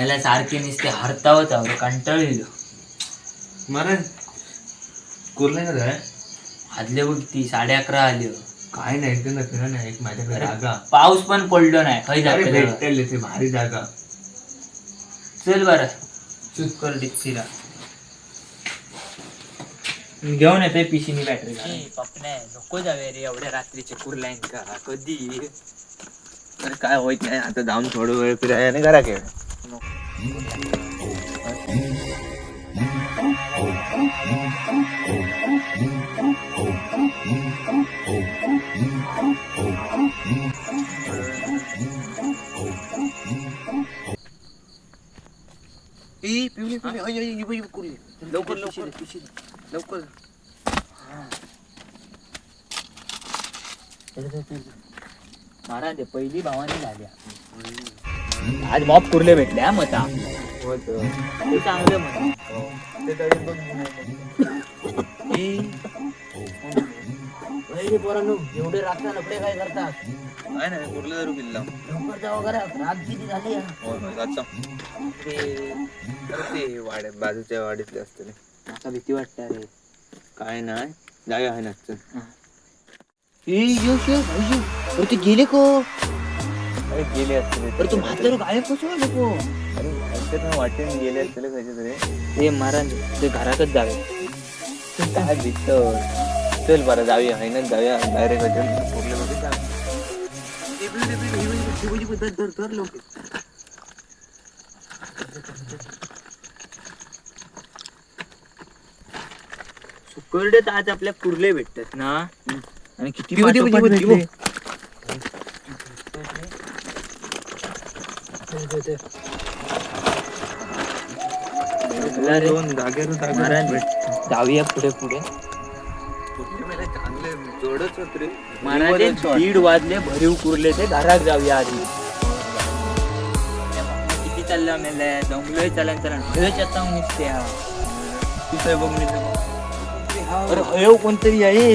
याला सारखे नुसते हरतावत आहो कंटाळलेलो महाराज कुर्ला का काय आदले बघ ती साडे अकरा आली. हो. काय नाही ते ना फिरा नाही एक माझ्याकडे अरे, जागा. पाऊस पण पडलो नाही खै अरे भेटेल इथे भारी जागा. चल बर कर फिरा घेऊन येते पिशीनी बॅटरी पपने नको जावे रे एवढ्या रात्रीचे कुर्लाईन का कधी? अरे काय होत नाही आता जाऊन थोडं वेळ फिराय आणि करा खेळ लवकर लवकर लवकर महाराज हे पहिली भावानी झाल्या आज मॉप कुर्ले भेटले हा मता ते चांगलं मत पोरांनो एवढे रात्र लपडे काय करतात काय नाही कुर्ला दारू किल्ला लवकर जावं करा रात किती झाली हा? ते वाड्यात बाजूच्या वाडीतले असते. आता भीती वाटते अरे काय नाही जागा आहे ना ए यो शो भाऊजी अरे ते गेले को अरे गेले असते अरे तू म्हातारं गायब कसं अरे ऐकत वाटेन गेले असते कसे तरी. ते महाराज ते घरातच जावे. काय भीत चल बरं जाऊया. आहे ना जाऊया. सुकरडे तर आज आपल्या कुर्ले भेटतात ना. आणि किती दिवो, दिवो, पाठोपाठ दिवो, भेटले. चला रे. दोन महाराज जाऊया पुढे पुढे. महाराज हे दीड वाजले भरीव कुरले ते घरात जाऊया आधी. किती चाललं मेले दमलोय चला चला हयोच आता नुसते तिथे बघ मी अरे हयो कोणतरी आहे.